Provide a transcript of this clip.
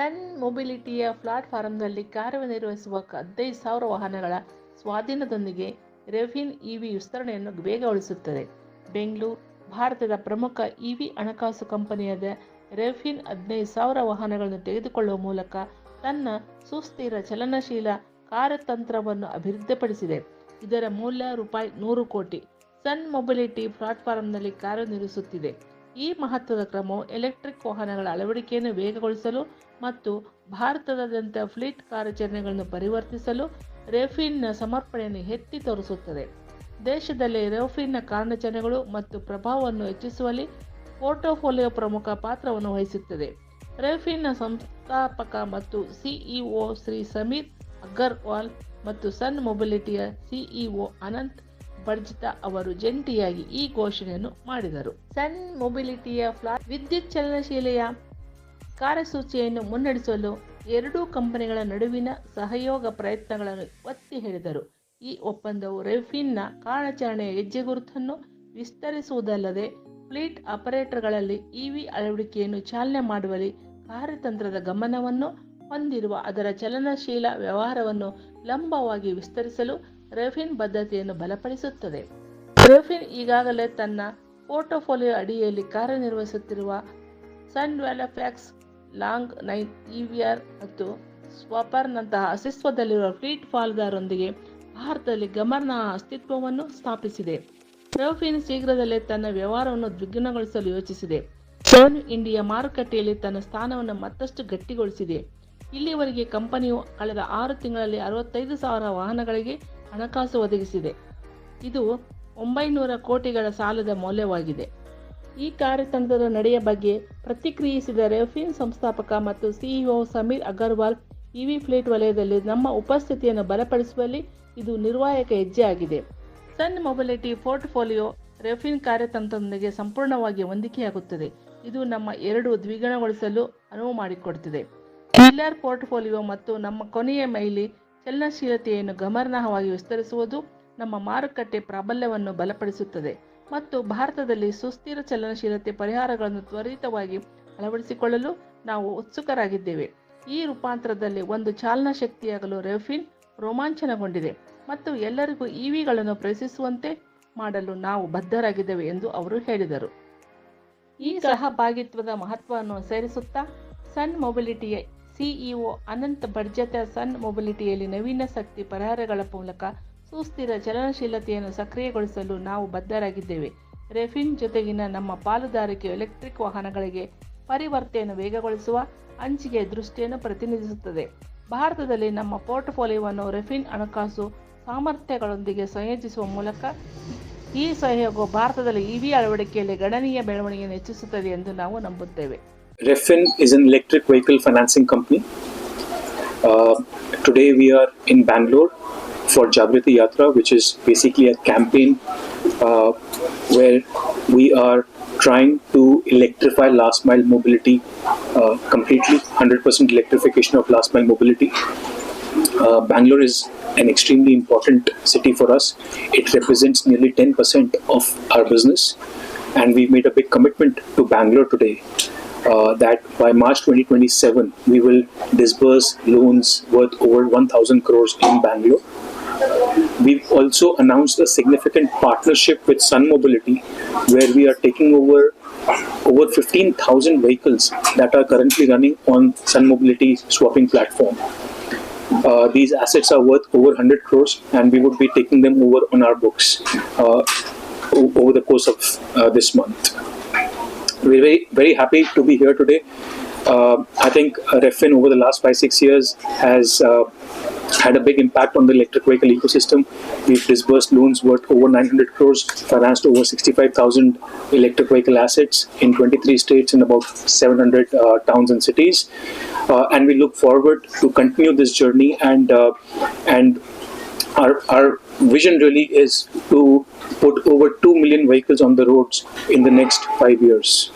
ಸನ್ ಮೊಬಿಲಿಟಿಯ ಪ್ಲಾಟ್ಫಾರಂನಲ್ಲಿ ಕಾರ್ಯನಿರ್ವಹಿಸುವ ಹದಿನೈದು ಸಾವಿರ ವಾಹನಗಳ ಸ್ವಾಧೀನದೊಂದಿಗೆ ರೆಫಿನ್ ಇವಿ ವಿಸ್ತರಣೆಯನ್ನು ವೇಗಗೊಳಿಸುತ್ತದೆ. ಬೆಂಗಳೂರು, ಭಾರತದ ಪ್ರಮುಖ ಇವಿ ಹಣಕಾಸು ಕಂಪನಿಯಾದ ರೆಫಿನ್ ಹದಿನೈದು ಸಾವಿರ ವಾಹನಗಳನ್ನು ತೆಗೆದುಕೊಳ್ಳುವ ಮೂಲಕ ತನ್ನ ಸುಸ್ಥಿರ ಚಲನಶೀಲ ಕಾರ್ಯತಂತ್ರವನ್ನು ಅಭಿವೃದ್ಧಿಪಡಿಸಿದೆ. ಇದರ ಮೌಲ್ಯ ರೂಪಾಯಿ ನೂರು ಕೋಟಿ ಸನ್ ಮೊಬಿಲಿಟಿ ಪ್ಲಾಟ್ಫಾರಂನಲ್ಲಿ ಕಾರ್ಯನಿರ್ವಹಿಸುತ್ತಿದೆ. ಈ ಮಹತ್ವದ ಕ್ರಮವು ಎಲೆಕ್ಟ್ರಿಕ್ ವಾಹನಗಳ ಅಳವಡಿಕೆಯನ್ನು ವೇಗಗೊಳಿಸಲು ಮತ್ತು ಭಾರತದಾದ್ಯಂತ ಫ್ಲೀಟ್ ಕಾರ್ಯಾಚರಣೆಗಳನ್ನು ಪರಿವರ್ತಿಸಲು ರೆಫಿನ್ನ ಸಮರ್ಪಣೆಯನ್ನು ಎತ್ತಿ ತೋರಿಸುತ್ತದೆ. ದೇಶದಲ್ಲಿ ರೆಫಿನ್ನ ಕಾರ್ಯಾಚರಣೆಗಳು ಮತ್ತು ಪ್ರಭಾವವನ್ನು ಹೆಚ್ಚಿಸುವಲ್ಲಿ ಪೋರ್ಟೋಫೋಲಿಯೋ ಪ್ರಮುಖ ಪಾತ್ರವನ್ನು ವಹಿಸುತ್ತದೆ. ರೆಫಿನ್ನ ಸಂಸ್ಥಾಪಕ ಮತ್ತು ಸಿಇಒ ಶ್ರೀ ಸಮೀರ್ ಅಗರ್ವಾಲ್ ಮತ್ತು ಸನ್ ಮೊಬಿಲಿಟಿಯ ಸಿಇಒ ಅನಂತ್ ಬರ್ಜಿತಾ ಅವರು ಜಂಟಿಯಾಗಿ ಈ ಘೋಷಣೆಯನ್ನು ಮಾಡಿದರು. ಸನ್ ಮೊಬಿಲಿಟಿಯ ಫ್ಲಾ ವಿದ್ಯುತ್ ಚಲನಶೀಲೆಯ ಕಾರ್ಯಸೂಚಿಯನ್ನು ಮುನ್ನಡೆಸಲು ಎರಡೂ ಕಂಪನಿಗಳ ನಡುವಿನ ಸಹಯೋಗ ಪ್ರಯತ್ನಗಳನ್ನು ಒತ್ತಿ ಹೇಳಿದರು. ಈ ಒಪ್ಪಂದವು ರೆಫಿನ್ನ ಕಾರ್ಯಾಚರಣೆಯ ಹೆಜ್ಜೆಗುರುತನ್ನು ವಿಸ್ತರಿಸುವುದಲ್ಲದೆ ಫ್ಲೀಟ್ ಆಪರೇಟರ್ಗಳಲ್ಲಿ ಇವಿ ಅಳವಡಿಕೆಯನ್ನು ಚಾಲನೆ ಮಾಡುವಲ್ಲಿ ಕಾರ್ಯತಂತ್ರದ ಗಮನವನ್ನು ಹೊಂದಿರುವ ಅದರ ಚಲನಶೀಲ ವ್ಯವಹಾರವನ್ನು ಲಂಬವಾಗಿ ವಿಸ್ತರಿಸಲು ರೆಫಿನ್ ಬದ್ಧತೆಯನ್ನು ಬಲಪಡಿಸುತ್ತದೆ. ರೆಫಿನ್ ಈಗಾಗಲೇ ತನ್ನ ಪೋರ್ಟೋಫೋಲಿಯೋ ಅಡಿಯಲ್ಲಿ ಕಾರ್ಯನಿರ್ವಹಿಸುತ್ತಿರುವ ಸನ್ ವ್ಯಾಲಫ್ಯಾಕ್ಸ್ ಲಾಂಗ್ ನೈನ್ ಇವಿಆರ್ ಮತ್ತು ಸ್ವಪರ್ನಂತಹ ಅಸ್ತಿತ್ವದಲ್ಲಿರುವ ಫ್ಲೀಟ್ ಫಾಲ್ದಾರೊಂದಿಗೆ ಭಾರತದಲ್ಲಿ ಗಮನಾರ್ಹ ಅಸ್ತಿತ್ವವನ್ನು ಸ್ಥಾಪಿಸಿದೆ. ರೆಫಿನ್ ಶೀಘ್ರದಲ್ಲೇ ತನ್ನ ವ್ಯವಹಾರವನ್ನು ದ್ವಿಗುಣಗೊಳಿಸಲು ಯೋಚಿಸಿದೆ. ಸನ್ ಇಂಡಿಯಾ ಮಾರುಕಟ್ಟೆಯಲ್ಲಿ ತನ್ನ ಸ್ಥಾನವನ್ನು ಮತ್ತಷ್ಟು ಗಟ್ಟಿಗೊಳಿಸಿದೆ. ಇಲ್ಲಿಯವರೆಗೆ ಕಂಪನಿಯು ಕಳೆದ ಆರು ತಿಂಗಳಲ್ಲಿ ಅರವತ್ತೈದು ಸಾವಿರ ವಾಹನಗಳಿಗೆ ಹಣಕಾಸು ಒದಗಿಸಿದೆ. ಇದು ಒಂಬೈನೂರ ಕೋಟಿಗಳ ಸಾಲದ ಮೌಲ್ಯವಾಗಿದೆ. ಈ ಕಾರ್ಯತಂತ್ರದ ನಡೆಯ ಬಗ್ಗೆ ಪ್ರತಿಕ್ರಿಯಿಸಿದ ರೆಫಿನ್ ಸಂಸ್ಥಾಪಕ ಮತ್ತು CEO Sameer Agarwal, EV fleet ವಲಯದಲ್ಲಿ ನಮ್ಮ ಉಪಸ್ಥಿತಿಯನ್ನು ಬಲಪಡಿಸುವಲ್ಲಿ ಇದು ನಿರ್ವಾಯಕ ಹೆಜ್ಜೆಯಾಗಿದೆ. ಸನ್ ಮೊಬಿಲಿಟಿ ಪೋರ್ಟ್ಫೋಲಿಯೋ ರೆಫಿನ್ ಕಾರ್ಯತಂತ್ರದೊಂದಿಗೆ ಸಂಪೂರ್ಣವಾಗಿ ಹೊಂದಿಕೆಯಾಗುತ್ತದೆ. ಇದು ನಮ್ಮ ಎರಡು ದ್ವಿಗುಣಗೊಳಿಸಲು ಅನುವು ಮಾಡಿಕೊಡುತ್ತದೆ ಪಿಲ್ಲರ್ ಪೋರ್ಟ್ಫೋಲಿಯೋ ಮತ್ತು ನಮ್ಮ ಕೊನೆಯ ಮೈಲಿ ಚಲನಶೀಲತೆಯನ್ನು ಗಮನಾರ್ಹವಾಗಿ ವಿಸ್ತರಿಸುವುದು ನಮ್ಮ ಮಾರುಕಟ್ಟೆ ಪ್ರಾಬಲ್ಯವನ್ನು ಬಲಪಡಿಸುತ್ತದೆ ಮತ್ತು ಭಾರತದಲ್ಲಿ ಸುಸ್ಥಿರ ಚಲನಶೀಲತೆ ಪರಿಹಾರಗಳನ್ನು ತ್ವರಿತವಾಗಿ ಅಳವಡಿಸಿಕೊಳ್ಳಲು ನಾವು ಉತ್ಸುಕರಾಗಿದ್ದೇವೆ. ಈ ರೂಪಾಂತರದಲ್ಲಿ ಒಂದು ಚಾಲನಾ ಶಕ್ತಿಯಾಗಲು ರೆಫಿನ್ ರೋಮಾಂಚನಗೊಂಡಿದೆ ಮತ್ತು ಎಲ್ಲರಿಗೂ ಇವಿಗಳನ್ನು ಪ್ರವೇಶಿಸುವಂತೆ ಮಾಡಲು ನಾವು ಬದ್ಧರಾಗಿದ್ದೇವೆ ಎಂದು ಅವರು ಹೇಳಿದರು. ಈ ಸಹಭಾಗಿತ್ವದ ಮಹತ್ವವನ್ನು ಸೇರಿಸುತ್ತಾ ಸನ್ ಮೊಬಿಲಿಟಿಯ ಸಿಇಒ ಅನಂತ್ ಬರ್ಜತ ಸನ್ ಮೊಬಿಲಿಟಿಯಲ್ಲಿ ನವೀನ ಶಕ್ತಿ ಪರಿಹಾರಗಳ ಮೂಲಕ ಸುಸ್ಥಿರ ಚಲನಶೀಲತೆಯನ್ನು ಸಕ್ರಿಯಗೊಳಿಸಲು ನಾವು ಬದ್ಧರಾಗಿದ್ದೇವೆ. ರೆಫಿನ್ ಜೊತೆಗಿನ ನಮ್ಮ ಪಾಲುದಾರಿಕೆ ಎಲೆಕ್ಟ್ರಿಕ್ ವಾಹನಗಳಿಗೆ ಪರಿವರ್ತನೆಯನ್ನು ವೇಗಗೊಳಿಸುವ ಹಂಚಿಕೆಯ ದೃಷ್ಟಿಯನ್ನು ಪ್ರತಿನಿಧಿಸುತ್ತದೆ. ಭಾರತದಲ್ಲಿ ನಮ್ಮ ಪೋರ್ಟ್ಫೋಲಿಯೋವನ್ನು ರೆಫಿನ್ ಹಣಕಾಸು ಸಾಮರ್ಥ್ಯಗಳೊಂದಿಗೆ ಸಂಯೋಜಿಸುವ ಮೂಲಕ ಈ ಸಹಯೋಗವು ಭಾರತದಲ್ಲಿ ಇವಿ ಅಳವಡಿಕೆಯಲ್ಲಿ ಗಣನೀಯ ಬೆಳವಣಿಗೆಯನ್ನು ಹೆಚ್ಚಿಸುತ್ತದೆ ಎಂದು ನಾವು ನಂಬುತ್ತೇವೆ. Refin is an electric vehicle financing company. Uh, today we are in Bangalore for Jagriti Yatra, which is basically a campaign uh, where we are trying to electrify last mile mobility uh, completely, 100% electrification of last mile mobility. Uh, Bangalore is an extremely important city for us. It represents nearly 10% of our business, and we've made a big commitment to Bangalore today. Uh, that by March 2027 we will disburse loans worth over 1,000 crores in Bangalore. We've also announced a significant partnership with Sun Mobility, where we are taking over over 15,000 vehicles that are currently running on Sun Mobility swapping platform. Uh, these assets are worth over 100 crores, and we would be taking them over on our books uh, over the course of uh, this month. We're very, very happy to be here today. Uh, I think Refin over the last five, six years has uh, had a big impact on the electric vehicle ecosystem. We've disbursed loans worth over 900 crores, financed over 65,000 electric vehicle assets in 23 states and about 700 uh, towns and cities. Uh, and we look forward to continue this journey and uh, and our, our vision really is to put over 2 million vehicles on the roads in the next five years.